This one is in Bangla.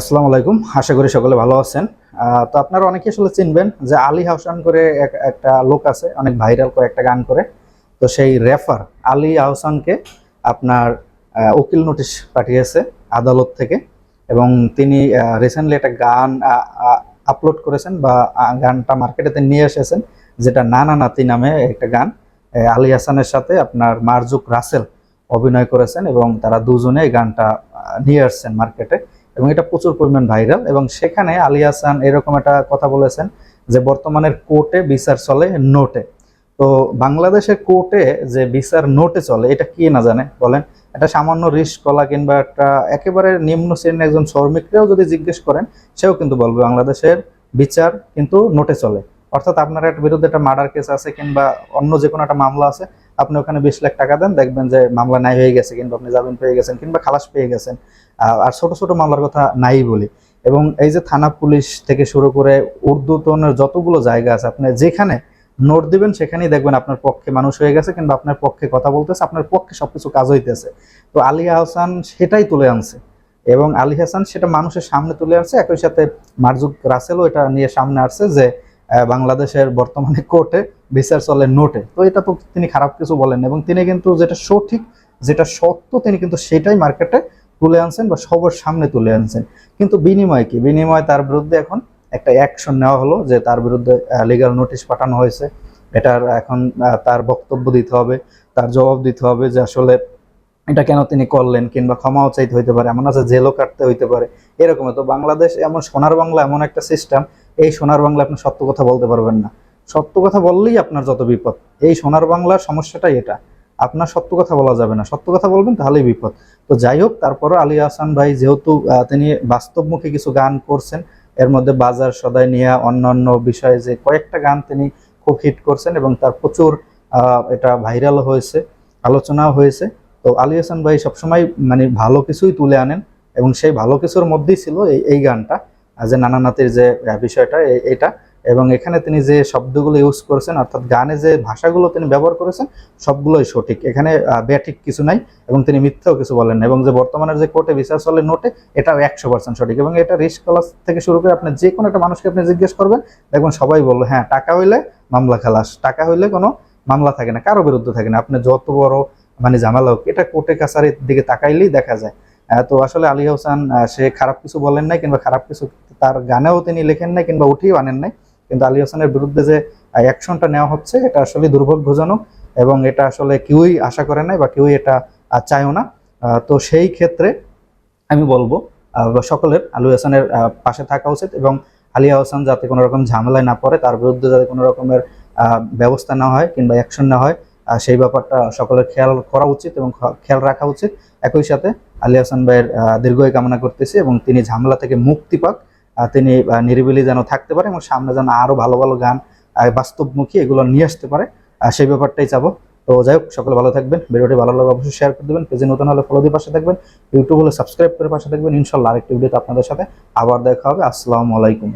আসসালামু আলাইকুম। আশা করি সকলে ভালো আছেন। তো আপনারা অনেকে আসলে চিনবেন যে আলী হাসান করে একটা লোক আছে, অনেক ভাইরাল কয়েকটা গান করে। তো সেই রেফার আলী আহসানকে আপনার উকিল নোটিশ পাঠিয়েছে আদালত থেকে এবং তিনি রিসেন্টলি একটা গান আপলোড করেছেন বা গানটা মার্কেটে নিয়ে এসেছেন, যেটা নানা নাতি নামে একটা গান। আলী হাসানের সাথে আপনার মারজুক রাসেল অভিনয় করেছেন এবং তারা দুজনে এই গানটা নিয়ে আসছেন মার্কেটে। এবং এটা প্রচুর পরিমাণ ভাইরাল এবং সেখানে আলী হাসান এরকম একটা কথা বলেছেন যে বর্তমানের কোর্টে বিচার চলে নোটে। তো বাংলাদেশের কোর্টে যে বিচার নোটে চলে, এটা কি না জানে? বলেন, একটা সামান্য রিস্ক কলা কিংবা একটা একেবারে নিম্ন শ্রেণির একজন শ্রমিকরাও যদি জিজ্ঞেস করেন, সেও কিন্তু বলবে বাংলাদেশের বিচার কিন্তু নোটে চলে। অর্থাৎ আপনার একটা বিরুদ্ধে একটা মার্ডার কেস আছে কিংবা অন্য যে কোনো একটা মামলা আছে আপনি ওখানে বিশ লাখ টাকা দেন, দেখবেন যে মামলা নাই হয়ে গেছে কিংবা আপনি জামিন পেয়ে গেছেন কিংবা খালাস পেয়ে গেছেন। আর ছোট ছোট মামলার কথা নাই বলি। এবং এই যে থানা পুলিশ থেকে শুরু করে উর্দুতনের যতগুলো জায়গা আছে, আপনি যেখানে নোট দিবেন সেখানেই দেখবেন আপনার পক্ষে মানুষ হয়ে গেছে কিংবা আপনার পক্ষে কথা বলতেছে, আপনার পক্ষে সবকিছু কাজ হইতেছে। তো আলী আহসান সেটাই তুলে আনছে। এবং আলী হাসান সেটা মানুষের সামনে তুলে আসছে একই সাথে মারজুক রাসেলও এটা নিয়ে সামনে আসছে যে বাংলাদেশের বর্তমানে কোর্টে, বিচার চলে নোটে। তো এটা তো তিনি খারাপ কিছু বলেন এবং তিনি কিন্তু যেটা সঠিক, যেটা সত্য, তিনি কিন্তু সেটাই মার্কেটে তুলে আনছেন বা সবার সামনে তুলে আনছেন। কিন্তু বিনিময় কি? বিনিময় তার বিরুদ্ধে এখন একটা অ্যাকশন নেওয়া হলো যে তার বিরুদ্ধে লিগাল নোটিশ পাঠানো হয়েছে। এটার এখন তার বক্তব্য দিতে হবে, তার জবাব দিতে হবে যে আসলে এটা কেন তিনি করলেন কিংবা ক্ষমাও চাইতে হইতে পারে, এমন আছে, জেলও কাটতে হইতে পারে। এরকম তো বাংলাদেশ এমন সোনার বাংলা, এমন একটা সিস্টেম এই সোনার বাংলা আপনি সত্য কথা বলতে পারবেন না। সত্য কথা বললেই আপনার যত বিপদ। এই সোনার বাংলার সমস্যাটাই এটা। আপনার সত্য কথা বলা যাবে না। সত্য কথা বলবেন, তাহলেই বিপদ। তো যাই হোক, তারপরও আলী হাসান ভাই যেহেতু তিনি বাস্তবমুখী কিছু গান করছেন, এর মধ্যে বাজার সদাই নিয়ে অন্যান্য বিষয়ে যে কয়েকটা গান তিনি খুব হিট করছেন এবং তার প্রচুর এটা ভাইরাল হয়েছে, আলোচনাও হয়েছে। তো আলী হাসান ভাই সবসময় মানে ভালো কিছুই তুলে আনেন। এবং সেই ভালো কিছুর মধ্যেই ছিল এই এই গানটা যে নানা নাতির যে বিষয়টা এটা। এবং এখানে তিনি যে শব্দগুলো ইউজ করেছেন অর্থাৎ গানে যে ভাষাগুলো তিনি ব্যবহার করেছেন সবগুলোই সঠিক। এখানে আহ, ব্যাঠিক কিছু নাই এবং তিনি মিথ্যাও কিছু বলেন না এবং যে বর্তমানের যে কোর্টে বিচার চলে নোটে এটাও একশো পার্সেন্ট সঠিক। এবং এটা রিস্ক ক্লাস থেকে শুরু করে আপনি যে কোনো একটা মানুষকে আপনি জিজ্ঞেস করবেন দেখবেন সবাই বলল হ্যাঁ টাকা হইলে মামলা খালাস টাকা হইলে কোনো মামলা থাকে না কারও বিরুদ্ধে থাকে না। আপনি যত বড় মানে ঝামেলা হোক এটা কোর্টে কাছারির দিকে তাকাইলেই দেখা যায়। তো আসলে আলী হোসেন সে খারাপ কিছু বলেন নাই কিংবা খারাপ কিছু তার গানেও তিনি লেখেন নাই কিংবা উঠিয়েও আনেন নাই। কিন্তু আলী হোসেনের বিরুদ্ধে যে অ্যাকশনটা নেওয়া হচ্ছে, এটা আসলে দুর্ভাগ্যজনক এবং এটা আসলে কেউই আশা করে নাই বা কেউই এটা চায়ও না। তো সেই ক্ষেত্রে আমি বলব সকলের আলু হাসানের পাশে থাকা উচিত এবং আলিয়া হাসান যাতে কোনো রকম ঝামেলায় না পড়ে, তার বিরুদ্ধে যাতে কোনো রকমের ব্যবস্থা না হয় কিংবা অ্যাকশন না হয় সেই ব্যাপারটা সকলের খেয়াল করা উচিত এবং খেয়াল রাখা উচিত। একই সাথে আলী হাসান ভাইয়ের দীর্ঘই কামনা করতেছি এবং তিনি ঝামেলা থেকে মুক্তি পাক। তিনি নিরিবিলি যেন থাকতে পারে এবং সামনে যেন আরও ভালো ভালো গান বাস্তবমুখী এগুলো নিয়ে আসতে পারে। সেই ব্যাপারটাই চাবো। তো যাই হোক, সকলে ভালো থাকবেন। ভিডিওটি ভালো লাগলে অবশ্যই শেয়ার করে দেবেন। পেজে নতুন হলে ফলো দিয়ে পাশে থাকবেন। ইউটিউব হলে সাবস্ক্রাইব করে পাশে থাকবেন। ইনশাল্লাহ আরেকটি ভিডিওতে আপনাদের সাথে আবার দেখা হবে। আসসালামু আলাইকুম।